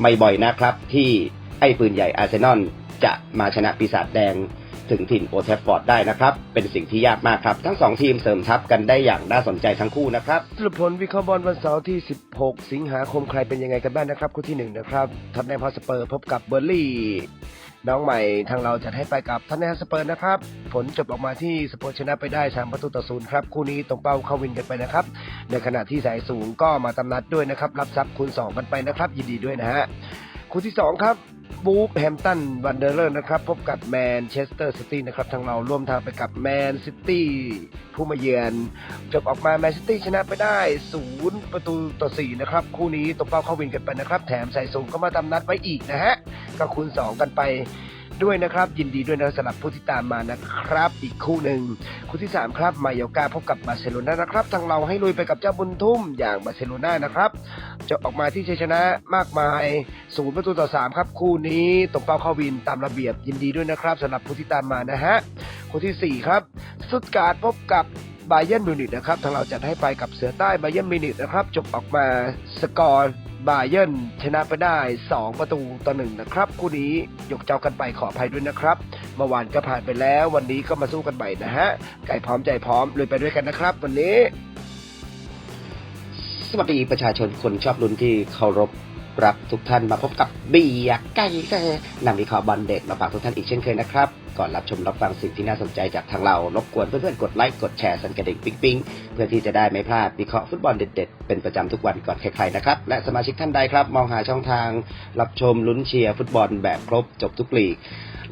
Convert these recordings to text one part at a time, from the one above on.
ไม่บ่อยนะครับ ที่ไอ้ปืนใหญ่อาร์เซนอลจะมาชนะปีศาจแดงถึงถิ่นโอลด์แทฟฟอร์ดได้นะครับ เป็นสิ่งที่ยากมากครับ ทั้งสองทีมเสริมทัพกันได้อย่างน่าสนใจทั้งคู่นะครับสรุปผลวิเคราะห์บอลวันเสาร์ที่ 16 สิงหาคมใครเป็นยังไงกันบ้างนะครับ คู่ที่ 1 นะครับ ทัพแนมพาสเปอร์พบกับเบอร์ลี่ น้องใหม่ทางเราจะให้ไปกับท่านมฮอสเปอร์นะครับ ผลจบออกมาที่สเปอร์ชนะไปได้ 3 ประตูต่อศูนย์ครับ คู่นี้ตรงเป้าเข้าวินกันไปนะครับ ในขณะที่สายสูงก็มาตำนัดด้วยนะครับ รับทรัพย์คูณ 2 กันไปนะครับ ยินดีด้วยนะฮะ คู่ที่ 2 ครับ บูฟแฮมตันวันเดอร์เลอร์นะครับพบกับแมนเชสเตอร์ซิตี้นะครับทางเราร่วมทางไปกับแมนซิตี้ผู้มาเยือนจบออกมาแมนซิตี้ชนะไปได้ศูนย์ประตูต่อ4นะครับคู่นี้ตรงเป้าเข้าวินกันไปนะครับ แถมใส่สูงก็มาทำนัดไว้อีกนะฮะก็คูณ2กันไป ด้วยนะครับ ยินดีด้วยนะสำหรับผู้ที่ตามมานะครับ อีกคู่หนึ่งคู่ที่ 3 ครับ มาโยกาพบกับบาร์เซโลนานะครับ ทางเราให้ลุยไปกับเจ้าบุญทุ่มอย่างบาร์เซโลนานะครับ จะออกมาที่ชัยชนะมากมายศูนย์ประตูต่อ 3 ครับคู่นี้ตรงเป้าเข้าวินตามระเบียบยินดีด้วยนะครับสำหรับผู้ที่ตามมานะฮะคู่ทีสี่4 ครับสุดการพบกับ บาเย r n นมิวนิกนะครับทางเราจัดให้ไปกับเสือใต้บาเย r n นมิวนิกนะครับจบออกมาสกอร์บาเย r n ชนะไปได้ 2 ประตูต่อหนึ่งนะครับคู่นี้ยกเจ้ากันไปขออภัยด้วยนะครับเมื่อวานก็ผ่านไปแล้ว วันนี้ก็มาสู้กันใหม่นะฮะไก่พร้อมใจพร้อมลุยไปด้วยกันนะครับ วันนี้ สวัสดีประชาชนคนชอบลุ้นที่เคารพ รับทุกท่านมาพบกับเบียร์ไก่เกอร์นำวิเคราะห์บอลเด็ดมาฝากทุกท่านอีกเช่นเคยนะครับ ก่อนรับชมรับฟังสิ่งที่น่าสนใจจากทางเรา รบกวนเพื่อนๆ กดไลค์ กดแชร์สันกระดิ่งปิ๊งปิ๊งเพื่อที่จะได้ไม่พลาดวิเคราะห์ฟุตบอลเด็ดๆ เป็นประจำทุกวันก่อนใครๆนะครับ และสมาชิกท่านใดครับ มองหาช่องทาง รับชมลุ้นเชียร์ฟุตบอลแบบครบจบทุกลีก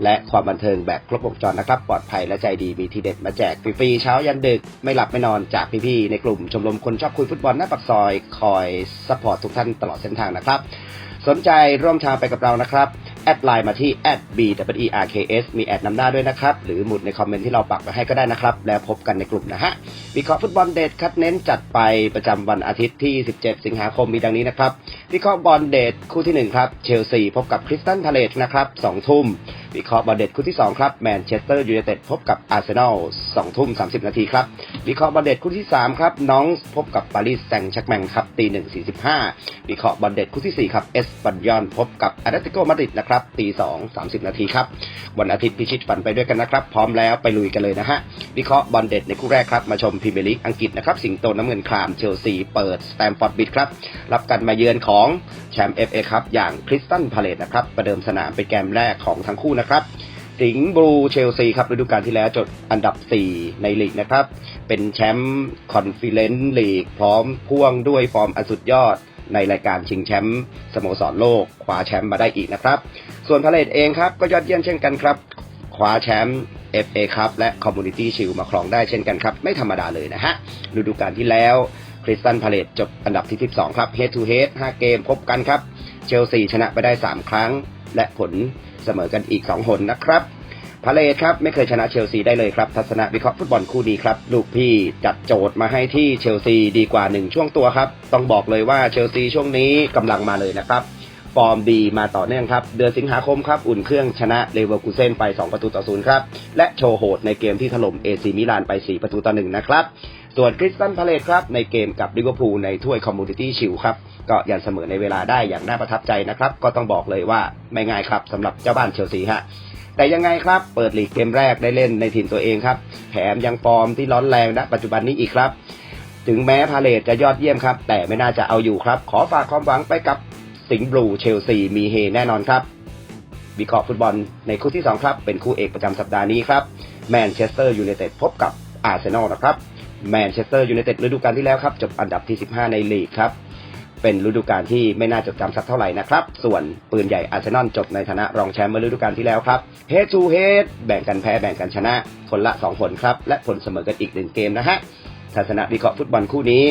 และความบันเทิงแบบครบวงจรนะครับ ปลอดภัยและใจดีมีทีเด็ดมาแจกฟรีๆเช้ายันดึกไม่หลับไม่นอนจากพี่ๆในกลุ่มชมรมคนชอบคุยฟุตบอลหน้าปากซอยคอยซัพพอร์ตทุกท่านตลอดเส้นทางนะครับ สนใจร่วมทางไปกับเรานะครับแอดไลน์มาที่ b w e r k s มีแอดนำหน้าด้วยนะครับ หรือหมุดในคอมเมนต์ที่เราปักไว้ให้ก็ได้นะครับ แล้วพบกันในกลุ่มนะฮะวิเคราะห์ฟุตบอลเดทคัดเน้นจัดไปประจำวันอาทิตย์ที่ 17 สิงหาคมมีดังนี้นะครับวิเคราะห์บอลเดทคู่ที่ 1 ครับ เชลซีพบกับคริสตันพาเลตนะครับ2ทุ่ม วิเคราะห์บอลเดทคู่ที่ 2 ครับแมนเชสเตอร์ยูไนเต็ดพบกับอาร์เซนอล2ทุ่ม30นาทีครับวิเคราะห์บอลเดทคู่ที่ 3 ครับน้องพบกับปารีสแซงต์แชร์กแมงครับตีหนึ่งสี่สิบห้าวิเคราะห์บอลเดทคู่ที่ 4 ครับเอสปันยอนพบกับอาร์เตติโกมาดริดนะครับตีสองสามสิบนาทีครับวันอาทิตย์พิชิตฝันไปด้วยกันนะครับ พร้อมแล้วไปลุยกันเลยนะฮะวิเคราะห์บอลเด็ดในคู่แรกครับมาชมพรีเมียร์ลีกอังกฤษนะครับสิงโตน้ำเงินครามเชลซีเปิดสแตมฟอร์ดบิดครับรับการมาเยือนของแชมป์เอฟเอครับอย่างคริสตันพาเลตนะครับประเดิมสนามเป็นแกมแรกของทั้งคู่นะครับสิงห์บลูเชลซีครับฤดูกาลที่แล้วจดอันดับ 4 ในลีกนะครับ เป็นแชมป์คอนฟิเลนซ์ลีกพร้อมพ่วงด้วยฟอร์มอันสุดยอดในรายการชิงแชมป์สโมสรโลกคว้าแชมป์มาได้อีกนะครับ ส่วนพาเลตเองครับ ก็ยอดเยี่ยมเช่นกันครับคว้าแชมป์ FA ครับและ Community Shield มาครองได้เช่นกันครับ ไม่ธรรมดาเลยนะฮะฤดูกาลที่แล้วคริสตันพาเลตจบอันดับที่ 12 ครับ Head to Head 5 เกมพบกันครับ เชลซีชนะไปได้ 3 ครั้ง และผล เสมอกันอีก 2 หนนะครับพาเลตครับไม่เคยชนะเชลซีได้เลยครับ ทัศนะวิเคราะห์ฟุตบอลคู่นี้ครับ ลูกพี่จัดโจทย์มาให้ที่เชลซีดีกว่า 1 ช่วงตัวครับ ต้องบอกเลยว่าเชลซีช่วงนี้กำลังมาเลยนะครับ ฟอร์มดีมาต่อเนื่องครับ เดือนสิงหาคมครับ อุ่นเครื่องชนะเลเวอร์คูเซนไป 2 ประตูต่อศูนย์ครับ และโชว์โหดในเกมที่ถล่มเอซีมิลานไป 4 ประตูต่อหนึ่งนะครับส่วนคริสตันพาเลตครับในเกมกับลิเวอร์พูลในถ้วยคอมมูนิตี้ชิลครับ ก็ยันเสมอในเวลาได้อย่างน่าประทับใจนะครับ ก็ต้องบอกเลยว่าไม่ง่ายครับสำหรับเจ้าบ้านเชลซีฮะแต่ยังไงครับ เปิดลีกเกมแรกได้เล่นในถิ่นตัวเองครับ แถมยังฟอร์มที่ร้อนแรงณปัจจุบันนี้อีกครับ ถึงแม้พาเลตจะยอดเยี่ยมครับ แต่ไม่น่าจะเอาอยู่ครับ ขอฝากความหวังไปกับสิงห์บลูเชลซีมีเฮแน่นอนครับวิเคราะห์ฟุตบอลในคู่ที่ 2 ครับ เป็นคู่เอกประจำสัปดาห์นี้ครับแมนเชสเตอร์ยูไนเต็ดพบกับอาร์เซนอลนะครับแมนเชสเตอร์ยูไนเต็ดฤดูกาลที่แล้วครับจบอันดับที่ 15 ในลีกครับ เป็นฤดูกาลที่ไม่น่าจดจำสักเท่าไหร่นะครับ ส่วนปืนใหญ่อาร์เซนอลจบในฐานะรองแชมป์เมื่อฤดูกาลที่แล้วครับเฮดทูเฮดแบ่งกันแพ้แบ่งกันชนะ คนละ 2 ผลครับ และผลเสมอกันอีก1เกมนะฮะทัศนะวิเคราะห์ฟุตบอลคู่นี้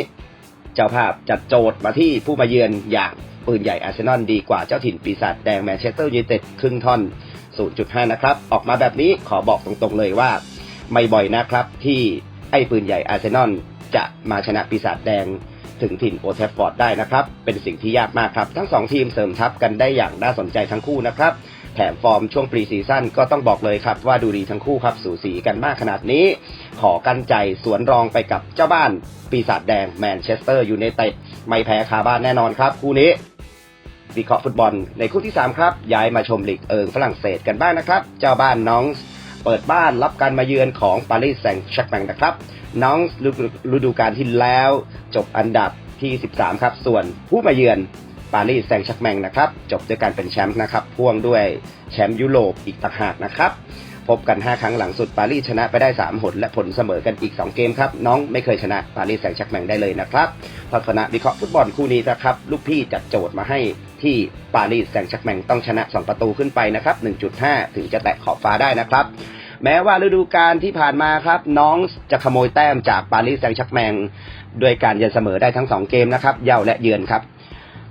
เจ้าภาพจัดโจทย์มาที่ผู้มาเยือนอย่างปืนใหญ่อาร์เซนอลดีกว่าเจ้าถิ่นปีศาจแดงแมนเชสเตอร์ยูไนเต็ดครึ่งท่อน 0.5 นะครับ ออกมาแบบนี้ขอบอกตรงๆเลยว่า ไม่บ่อยนะครับที่ไอ้ปืนใหญ่อาร์เซนอลจะมาชนะปีศาจแดง ถึงถิ่นโอลด์แทฟฟอร์ดได้นะครับ เป็นสิ่งที่ยากมากครับ ทั้งสองทีมเสริมทัพกันได้อย่างน่าสนใจทั้งคู่นะครับ แถมฟอร์มช่วงปรีซีซั่นก็ต้องบอกเลยครับ ว่าดูดีทั้งคู่ครับ สูสีกันมากขนาดนี้ ขอกันใจสวนรองไปกับเจ้าบ้าน ปีศาจแดงแมนเชสเตอร์ยูไนเต็ดไม่แพ้คาบ้านแน่นอนครับคู่นี้วิเคราะห์ฟุตบอลในคู่ที่ 3 ครับ ย้ายมาชมลีกเอิงฝรั่งเศสกันบ้างนะครับ เจ้าบ้านน้องเปิดบ้านรับการมาเยือนของปารีสแซงต์แชร์กแมงนะครับ น้องฤดูกาลที่แล้วจบอันดับที่ 13 ครับ ส่วนผู้มาเยือนปารีสแซงต์แชร์กแมงนะครับ จบด้วยการเป็นแชมป์นะครับ พ่วงด้วยแชมป์ยุโรปอีกต่างหากนะครับ พบกัน 5 ครั้งหลังสุดปารีสชนะไปได้ 3 หน และผลเสมอกันอีก 2 เกมครับ น้องไม่เคยชนะปารีสแซงต์แชร์กแมงได้เลยนะครับทัศนะวิเคราะห์ฟุตบอลคู่นี้นะครับ ลูกพี่จัดโจทย์มาให้ที่ปารีสแซงต์แชร์กแมงต้องชนะ 2 ประตูขึ้นไปนะครับ 1.5 ถึงจะแตะขอบฟ้าได้นะครับ แม้ว่าฤดูกาลที่ผ่านมาครับ น้องจะขโมยแต้มจากปารีสแซงต์แชร์กแมงด้วยการยันเสมอได้ทั้ง2เกมนะครับ เย่าและเยือนครับ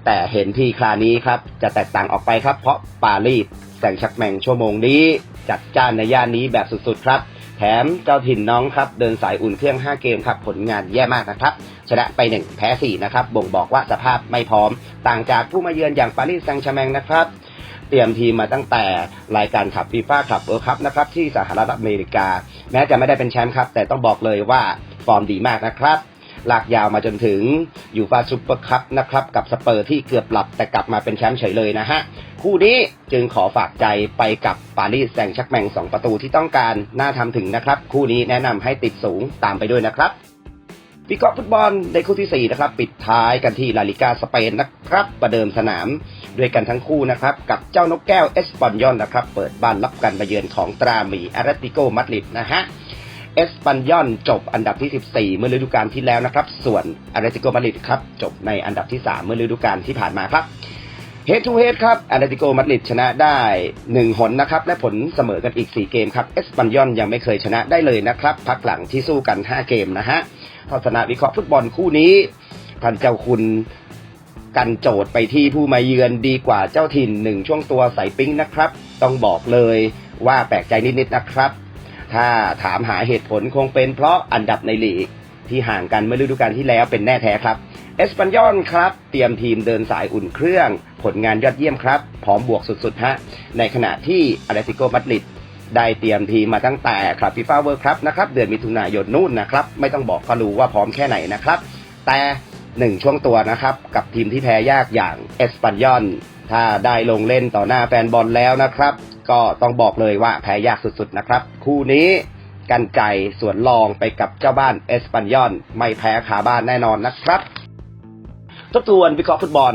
แต่เห็นที่ครานี้ครับจะแตกต่างออกไปครับ เพราะปารีสแซงต์แชักแมงชั่วโมงนี้ จัดจ้านในย่านนี้แบบสุดๆครับ แถมเจ้าถิ่นน้องครับ เดินสายอุ่นเครื่อง 5 เกมครับ ผลงานแย่มากนะครับชนะไป 1 แพ้ 4 นะครับ บ่งบอกว่าสภาพไม่พร้อม ต่างจากผู้มาเยือนอย่างปารีสแซงต์แชร์กแมงนะครับ ตรียมทีมมาตั้งแต่รายการขับฟีฟ่าขับเวิร์คัพนะครับที่สหรัฐอเมริกา แม้จะไม่ได้เป็นแชมป์ครับ แต่ต้องบอกเลยว่าฟอร์มดีมากนะครับลากยาวมาจนถึงยูฟาซูเปอร์คัพนะครับกับสเปอร์ที่เกือบหลับแต่กลับมาเป็นแชมป์เฉยเลยนะฮะ คู่นี้จึงขอฝากใจไปกับปารีสแซงชักแมง 2 ประตูที่ต้องการน่าทำถึงนะครับ คู่นี้แนะนำให้ติดสูงตามไปด้วยนะครับ วิเคราะห์ฟุตบอลในคู่ที่ 4 นะครับ ปิดท้ายกันที่ลาลิกาสเปนนะครับ ประเดิมสนามด้วยกันทั้งคู่นะครับ กับเจ้านกแก้วเอสปอนยอนนะครับ เปิดบ้านรับการมาเยือนของตราหมีอาราติโกมาดริดนะฮะเอสปันยอนจบอันดับที่ 14 เมื่อฤดูกาลที่แล้วนะครับ ส่วนอาราติโกมาดริดครับ จบในอันดับที่ 3 เมื่อฤดูกาลที่ผ่านมาครับเฮดทูเฮดครับอาราติโกมาดริดชนะได้ 1 หนนะครับ และผลเสมอกันอีก 4 เกมครับเอสปันยอนยังไม่เคยชนะได้เลยนะครับ พักหลังที่สู้กัน 5 เกมนะฮะ ทัศนวิเคราะห์ฟุตบอลคู่นี้ท่านเจ้าคุณกันโจทย์ไปที่ผู้มาเยือนดีกว่าเจ้าถิ่นหนึ่งช่วงตัวใส่ปิ้งนะครับ ต้องบอกเลยว่าแปลกใจนิดๆนะครับ ถ้าถามหาเหตุผลคงเป็นเพราะอันดับในลีกที่ห่างกันเมื่อฤดูกาลที่แล้วเป็นแน่แท้ครับ เอสปันยอนครับ เตรียมทีมเดินสายอุ่นเครื่อง ผลงานยอดเยี่ยมครับ พร้อมบวกสุดๆฮะ ในขณะที่อาเลติโกมาดริด ได้เตรียมทีมมาตั้งแต่ครับฟีฟ่าเวิร์ครับนะครับเดือนมิถุนายนนู่นนะครับไม่ต้องบอกก็รู้ว่าพร้อมแค่ไหนนะครับ แต่หนึ่งช่วงตัวนะครับกับทีมที่แพ้ยากอย่างเอสปันยอนถ้าได้ลงเล่นต่อหน้าแฟนบอลแล้วนะครับ ก็ต้องบอกเลยว่าแพ้ยากสุดๆนะครับ คู่นี้กันไก่สวนรองไปกับเจ้าบ้านเอสปันยอนไม่แพ้ขาบ้านแน่นอนนะครับ ทบทวนวิเคราะห์ฟุตบอล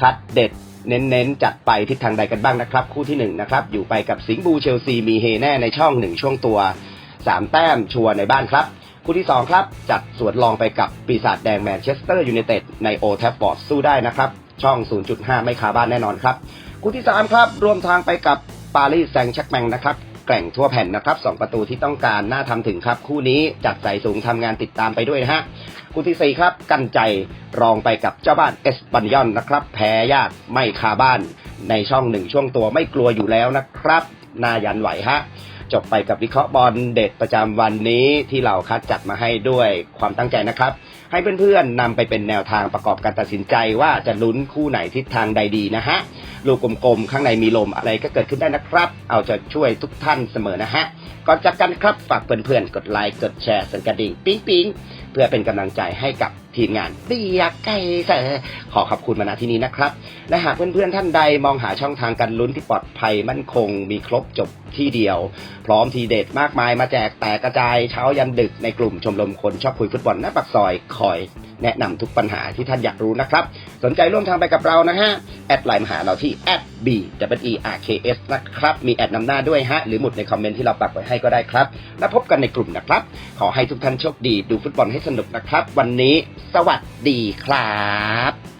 คัดเด็ด เน้นๆจัดไปทิศทางใดกันบ้างนะครับ คู่ที่1นงนะครับอยู่ไปกับสิงห์บูเชลซีมีเฮแน่ในช่องหนึ่งช่วงตัว 3 แต้มชัวในบ้านครับ คู่ที่ 2 ครับจัดสวนรองไปกับปีศาจแดงแมนเชสเตอร์ยูไนเต็ดในโอแทฟฟอร์ดสู้ได้นะครับ ช่อง 0.5 ไม่คาบ้านแน่นอนครับ คู่ที่ 3 ครับรวมทางไปกับปารีสแซงต์แชักแมงนะครับ แกร่งทั่วแผ่นนะครับ 2 ประตูที่ต้องการน่าทำถึงครับ คู่นี้จัดใส่สูงทำงานติดตามไปด้วยนะฮะคู่ที่ 4 ครับกันใจรองไปกับเจ้าบ้านเอสปันยอนนะครับ แพ้ยากไม่คาบ้านในช่องหนึ่งช่วงตัวไม่กลัวอยู่แล้วนะครับน่ายันไหวฮะจบไปกับวิเคราะห์บอลเด็ดประจำวันนี้ที่เราคัดจัดมาให้ด้วยความตั้งใจนะครับ ให้เพื่อนๆนำไปเป็นแนวทางประกอบการตัดสินใจว่าจะลุ้นคู่ไหนทิศทางใดดีนะฮะลูกกลมๆข้างในมีลมอะไรก็เกิดขึ้นได้นะครับ เอาใจช่วยทุกท่านเสมอนะฮะก่อนจากกันครับฝากเพื่อนๆกดไลค์กดแชร์สันกระดิ่งปิ๊งปิ๊ง เพื่อเป็นกำลังใจให้กับทีมงานเบียกไก่เสอขอขอบคุณมาณที่นี้นะครับ และหากเพื่อนๆท่านใดมองหาช่องทางการลุ้นที่ปลอดภัยมั่นคง มีครบจบที่เดียว พร้อมทีเด็ดมากมายมาแจกแต่กระจายเช้ายันดึกในกลุ่มชมรมคนชอบคุยฟุตบอลหน้าปากซอยคอย แนะนำทุกปัญหาที่ท่านอยากรู้นะครับ สนใจร่วมทางไปกับเรานะฮะ แอดไลน์มาหาเราที่ b w e r k s นะครับ มีแอดนำหน้าด้วยฮะ หรือหมุดในคอมเมนต์ที่เราปักไว้ให้ก็ได้ครับ แล้วพบกันในกลุ่มนะครับ ขอให้ทุกท่านโชคดีดูฟุตบอลให้สนุกนะครับ วันนี้ สวัสดีครับ